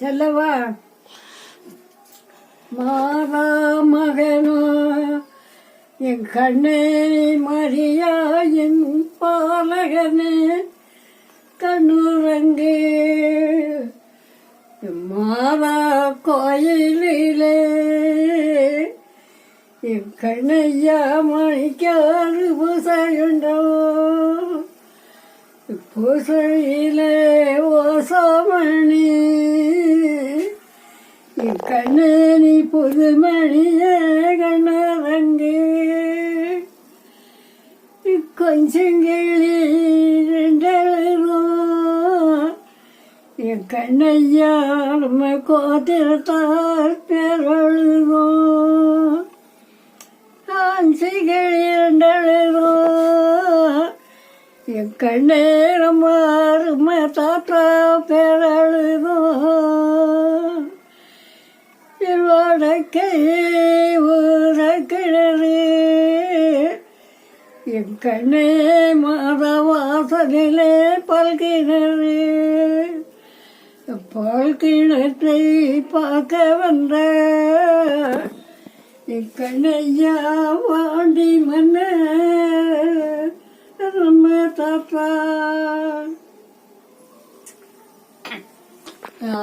செல்லவா? மாதா மகனா என் கண்ணே மரியா என் பாலகனே கண்ணுரங்கு மாதா கோயிலே என் கண்ணையா மணிக்காறு பூசையுண்டோ? பூசையிலே ஓசமணி என் கண்ணனி புதுமணியே கண்ணரங்கு கொஞ்சங்கிளி ரெண்டெழுதும் என் கண்ணையா நம்ம கோத்திரத்தால் பேரழுதும் காஞ்சிகளி ரெண்டெழுதும் என் கண்ணேரம் மாறும தாத்தா பெருழுதோ வாழ்க்கை உறக்கிறது என் கண்ணே மரவாசனிலே பல்கிணறு பால்கிணத்தை பார்க்க வந்த என் கண்ணையா வாண்டி மன்ன. நம்ம தாத்தா